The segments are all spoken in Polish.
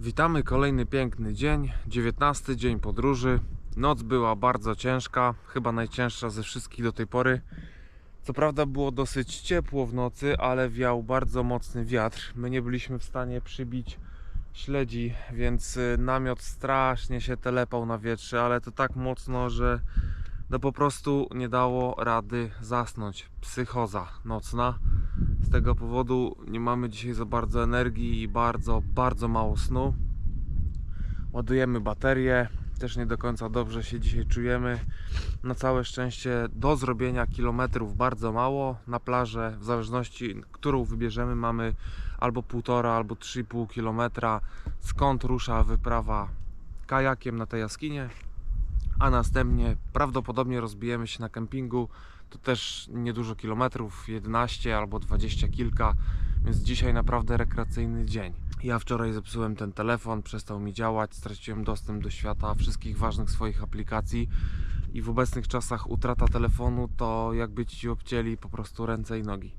Witamy kolejny piękny dzień, 19 dzień podróży. Noc była bardzo ciężka, chyba najcięższa ze wszystkich do tej pory. Co prawda było dosyć ciepło w nocy, ale wiał bardzo mocny wiatr. My nie byliśmy w stanie przybić śledzi, więc y, namiot strasznie się telepał na wietrze, ale to tak mocno, że no po prostu nie dało rady zasnąć. Psychoza nocna. Z tego powodu nie mamy dzisiaj za bardzo energii i bardzo, bardzo mało snu. Ładujemy baterię. Też nie do końca dobrze się dzisiaj czujemy. Na całe szczęście do zrobienia kilometrów bardzo mało. Na plażę, w zależności którą wybierzemy, mamy albo 1,5 albo 3,5 kilometra. Skąd rusza wyprawa kajakiem na tę jaskinię a następnie prawdopodobnie rozbijemy się na kempingu. To też niedużo kilometrów, 11 albo 20 kilka, więc dzisiaj naprawdę rekreacyjny dzień. Ja wczoraj zepsułem ten telefon, przestał mi działać, straciłem dostęp do świata wszystkich ważnych swoich aplikacji i w obecnych czasach utrata telefonu to jakby ci obcięli po prostu ręce i nogi.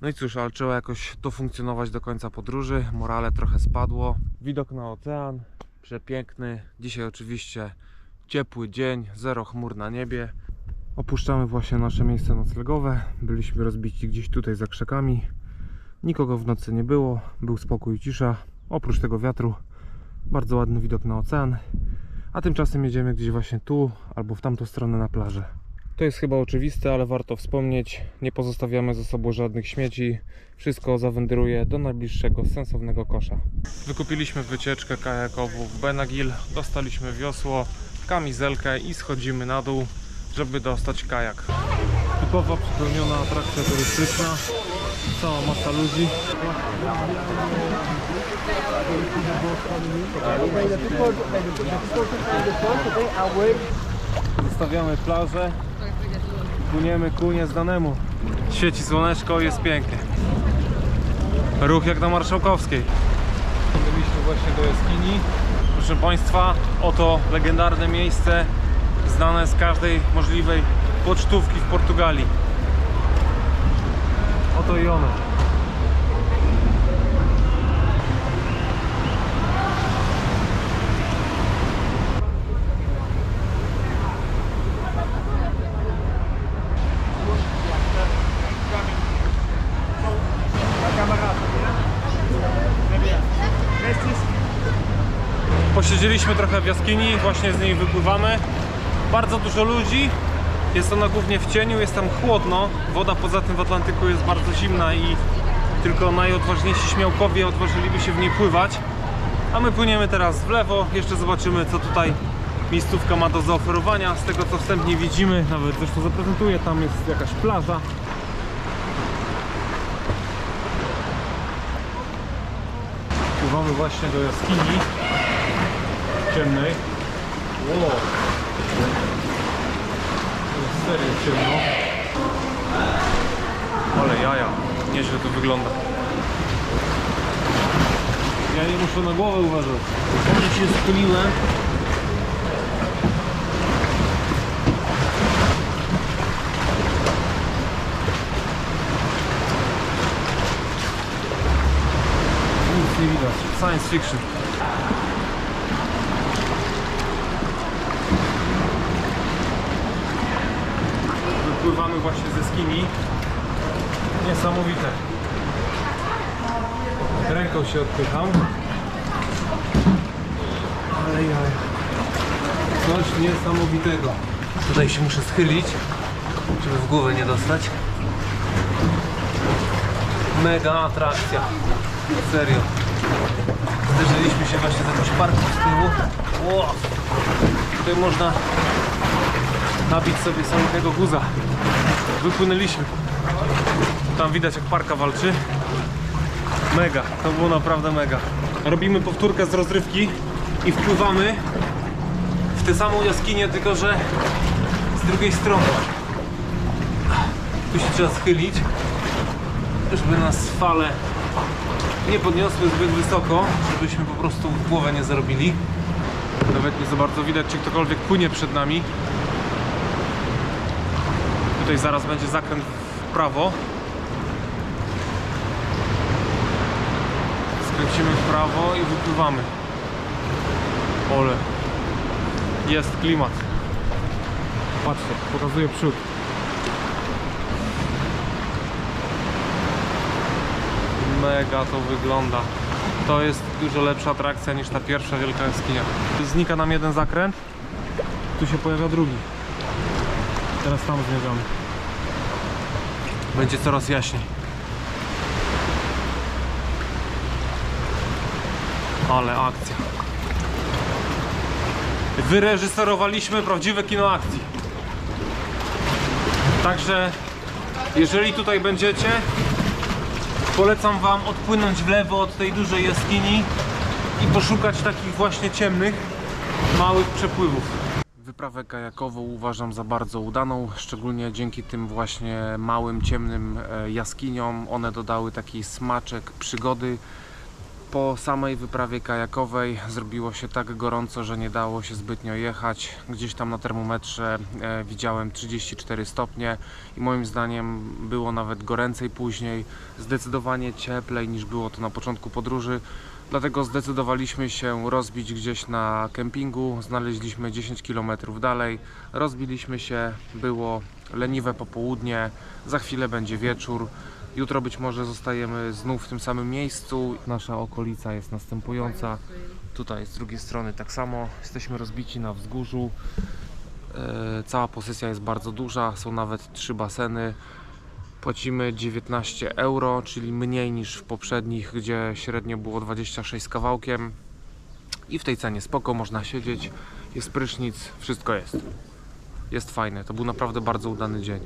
No i cóż, ale trzeba jakoś dofunkcjonować do końca podróży. Morale trochę spadło. Widok na ocean, przepiękny. Dzisiaj oczywiście ciepły dzień, zero chmur na niebie. Opuszczamy właśnie nasze miejsce noclegowe. Byliśmy rozbici gdzieś tutaj za krzakami. Nikogo w nocy nie było, był spokój i cisza. Oprócz tego wiatru, bardzo ładny widok na ocean. A tymczasem jedziemy gdzieś właśnie tu albo w tamtą stronę na plażę. To jest chyba oczywiste, ale warto wspomnieć. Nie pozostawiamy ze sobą żadnych śmieci. Wszystko zawędruje do najbliższego sensownego kosza. Wykupiliśmy wycieczkę kajakową w Benagil. Dostaliśmy wiosło, kamizelkę i schodzimy na dół, żeby dostać kajak. Typowa przypełniona atrakcja turystyczna. Cała masa ludzi. Zostawiamy plażę. Płyniemy ku nieznanemu. Świeci słoneczko, jest pięknie. Ruch jak na Marszałkowskiej. Byliśmy właśnie do jaskini. Proszę Państwa, oto legendarne miejsce znane z każdej możliwej pocztówki w Portugalii. Oto i one. Posiedzieliśmy trochę w jaskini, właśnie z niej wypływamy. Bardzo dużo ludzi. Jest ona głównie w cieniu, jest tam chłodno. Woda poza tym w Atlantyku jest bardzo zimna i tylko najodważniejsi śmiałkowie odważyliby się w niej pływać. A my płyniemy teraz w lewo. Jeszcze zobaczymy, co tutaj miejscówka ma do zaoferowania. Z tego, co wstępnie widzimy, nawet zresztą zaprezentuję, tam jest jakaś plaża. Pływamy właśnie do jaskini ciemnej. Wow. Jest serio ciemno. Ale jaja, nieźle to wygląda. Ja nie muszę na głowę uważać. Może się skuliłem. Nic nie widać. Science fiction. Wypływamy właśnie ze skini. Niesamowite. Ręką się odpycham. Ale ja. Coś niesamowitego. Tutaj się muszę schylić, żeby w głowę nie dostać. Mega atrakcja. Serio. Zderzyliśmy się właśnie z jakimś parkiem z tyłu. Wow. Tutaj można nabić sobie samego guza. Wypłynęliśmy. Tam widać jak parka walczy. Mega, to było naprawdę mega. Robimy powtórkę z rozrywki i wpływamy w tę samą jaskinię, tylko że z drugiej strony. Tu się trzeba schylić, żeby nas fale nie podniosły zbyt wysoko, żebyśmy po prostu głowę nie zarobili. Nawet nie za bardzo widać, czy ktokolwiek płynie przed nami. Tutaj zaraz będzie zakręt w prawo. Kręcimy w prawo i wypływamy. Ole. Jest klimat. Patrzcie, pokazuję przód. Mega to wygląda. To jest dużo lepsza atrakcja niż ta pierwsza wielka jaskinia. Znika nam jeden zakręt, tu się pojawia drugi. Teraz tam zmierzamy. Będzie coraz jaśniej. Ale akcja. Wyreżyserowaliśmy prawdziwe kino akcji. Także jeżeli tutaj będziecie, polecam wam odpłynąć w lewo od tej dużej jaskini i poszukać takich właśnie ciemnych, małych przepływów. Wyprawę kajakową uważam za bardzo udaną, szczególnie dzięki tym właśnie małym, ciemnym e, jaskiniom. One dodały taki smaczek przygody. Po samej wyprawie kajakowej zrobiło się tak gorąco, że nie dało się zbytnio jechać. Gdzieś tam na termometrze e, widziałem 34 stopnie i moim zdaniem było nawet goręcej później, zdecydowanie cieplej niż było to na początku podróży. Dlatego zdecydowaliśmy się rozbić gdzieś na kempingu. Znaleźliśmy 10 km dalej. Rozbiliśmy się, było leniwe popołudnie. Za chwilę będzie wieczór. Jutro być może zostajemy znów w tym samym miejscu. Nasza okolica jest następująca. Tutaj z drugiej strony tak samo. Jesteśmy rozbici na wzgórzu. E, Cała posesja jest bardzo duża, są nawet trzy baseny. Płacimy 19 euro, czyli mniej niż w poprzednich, gdzie średnio było 26 z kawałkiem. I w tej cenie spoko, można siedzieć, jest prysznic, wszystko jest. Jest fajne, to był naprawdę bardzo udany dzień.